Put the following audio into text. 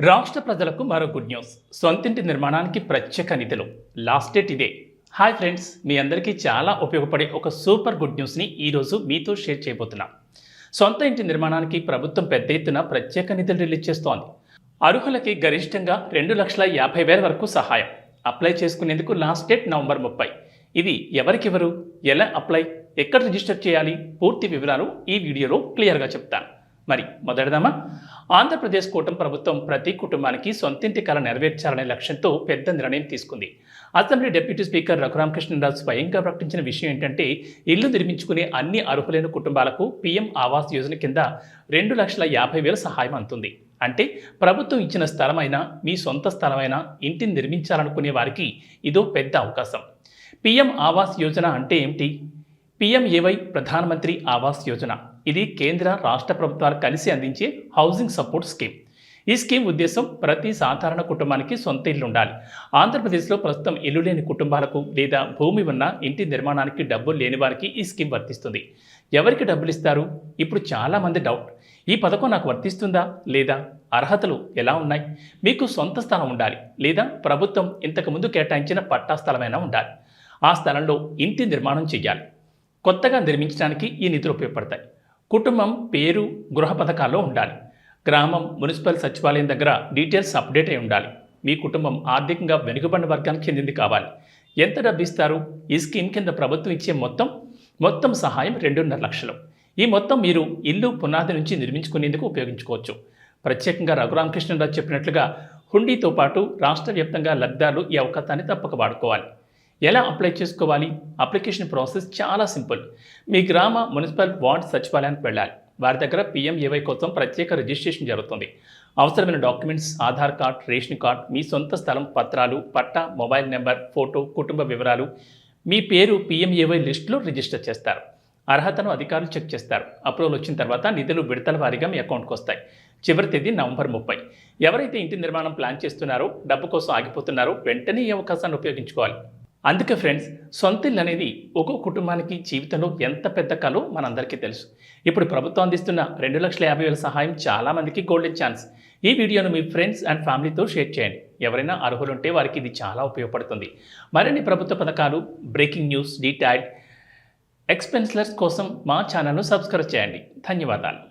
రాష్ట్ర ప్రజలకు మరో గుడ్ న్యూస్ సొంతింటి నిర్మాణానికి ప్రత్యేక నిధులు. లాస్ట్ డేట్ ఇదే. హాయ్ ఫ్రెండ్స్ మీ అందరికీ చాలా ఉపయోగపడే ఒక సూపర్ గుడ్ న్యూస్ని ఈరోజు మీతో షేర్ చేయబోతున్నా. సొంత ఇంటి నిర్మాణానికి ప్రభుత్వం పెద్ద ఎత్తున ప్రత్యేక నిధులు రిలీజ్ చేస్తోంది. అర్హులకి గరిష్టంగా రెండు లక్షల యాభై వేల వరకు సహాయం. అప్లై చేసుకునేందుకు లాస్ట్ డేట్ నవంబర్ ముప్పై. ఇది ఎవరికెవరు? ఎలా అప్లై ఎక్కడ రిజిస్టర్ చేయాలి? పూర్తి వివరాలు ఈ వీడియోలో క్లియర్గా చెప్తాను. మరి మొదటిదామా ఆంధ్రప్రదేశ్ కూటమి ప్రభుత్వం ప్రతి కుటుంబానికి సొంతింటి కళ నెరవేర్చాలనే లక్ష్యంతో పెద్ద నిర్ణయం తీసుకుంది. అసెంబ్లీ డిప్యూటీ స్పీకర్ రఘురామకృష్ణరాజు స్వయంగా ప్రకటించిన విషయం ఏంటంటే ఇల్లు నిర్మించుకునే అన్ని అర్హులైన కుటుంబాలకు పీఎం ఆవాస్ యోజన కింద రెండు లక్షల యాభై వేల సహాయం అందుతుంది అంటే ప్రభుత్వం ఇచ్చిన స్థలమైనా మీ సొంత స్థలమైనా ఇంటిని నిర్మించాలనుకునే వారికి ఇదో పెద్ద అవకాశం. పీఎం ఆవాస్ యోజన అంటే ఏమిటి? పీఎంఏవై ప్రధానమంత్రి ఆవాస్ యోజన. ఇది కేంద్ర రాష్ట్ర ప్రభుత్వాలు కలిసి అందించే హౌసింగ్ సపోర్ట్ స్కీమ్. ఈ స్కీమ్ ఉద్దేశం ప్రతి సాధారణ కుటుంబానికి సొంత ఇల్లు ఉండాలి. ఆంధ్రప్రదేశ్లో ప్రస్తుతం ఇల్లు లేని కుటుంబాలకు లేదా భూమి ఉన్న ఇంటి నిర్మాణానికి డబ్బులు లేని వారికి ఈ స్కీమ్ వర్తిస్తుంది. ఎవరికి డబ్బులు ఇస్తారు? ఇప్పుడు చాలామంది డౌట్. ఈ పథకం నాకు వర్తిస్తుందా లేదా? అర్హతలు ఎలా ఉన్నాయి? మీకు సొంత స్థలం ఉండాలి లేదా ప్రభుత్వం ఇంతకుముందు కేటాయించిన పట్టా స్థలమైనా ఉండాలి. ఆ స్థలంలో ఇంటి నిర్మాణం చేయాలి కొత్తగా నిర్మించడానికి ఈ నిధులు ఉపయోగపడతాయి. కుటుంబం పేరు గృహ పథకాల్లో ఉండాలి. గ్రామం మున్సిపల్ సచివాలయం దగ్గర డీటెయిల్స్ అప్డేట్ అయి ఉండాలి. మీ కుటుంబం ఆర్థికంగా వెనుకబడిన వర్గానికి చెందింది కావాలి. ఎంత డబ్బు ఇస్తారు ఈ స్కీమ్ కింద ప్రభుత్వం ఇచ్చే మొత్తం మొత్తం సహాయం రెండున్నర లక్షలు. ఈ మొత్తం మీరు ఇల్లు పునాది నుంచి నిర్మించుకునేందుకు ఉపయోగించుకోవచ్చు. ప్రత్యేకంగా రఘురామకృష్ణరావు చెప్పినట్లుగా హుండీతో పాటు రాష్ట్ర వ్యాప్తంగా లబ్ధాలు ఈ అవకాశాన్ని తప్పక వాడుకోవాలి. ఎలా అప్లై చేసుకోవాలి? అప్లికేషన్ ప్రాసెస్ చాలా సింపుల్ మీ గ్రామ మున్సిపల్ వార్డ్ సచివాలయానికి వెళ్ళాలి. వారి దగ్గర పిఎంఏవై కోసం ప్రత్యేక రిజిస్ట్రేషన్ జరుగుతుంది. అవసరమైన documents Aadhaar card ration card మీ సొంత స్థలం పత్రాలు పట్టా మొబైల్ నెంబర్ ఫోటో కుటుంబ వివరాలు మీ పేరు పిఎంఏవై లిస్టులో రిజిస్టర్ చేస్తారు. అర్హతను అధికారులు చెక్ చేస్తారు. అప్రూవల్ వచ్చిన తర్వాత నిధులు విడతల వారీగా మీ అకౌంట్కి వస్తాయి. చివరి తేదీ నవంబర్ ముప్పై. ఎవరైతే ఇంటి నిర్మాణం ప్లాన్ చేస్తున్నారో డబ్బు కోసం ఆగిపోతున్నారో వెంటనే ఈ అవకాశాన్ని ఉపయోగించుకోవాలి. అందుకే ఫ్రెండ్స్ సొంత ఇల్లు అనేది ఒక్కో కుటుంబానికి జీవితంలో ఎంత పెద్ద కలో మనందరికీ తెలుసు. ఇప్పుడు ప్రభుత్వం అందిస్తున్న రెండు లక్షల యాభై వేల సహాయం చాలామందికి గోల్డెన్ ఛాన్స్ ఈ వీడియోను మీ ఫ్రెండ్స్ అండ్ ఫ్యామిలీతో షేర్ చేయండి. ఎవరైనా అర్హులుంటే వారికి ఇది చాలా ఉపయోగపడుతుంది. మరిన్ని ప్రభుత్వ పథకాలు బ్రేకింగ్ న్యూస్ డీటైల్డ్ ఎక్స్పెన్స్లర్స్ కోసం మా ఛానల్ను సబ్స్క్రైబ్ చేయండి. ధన్యవాదాలు.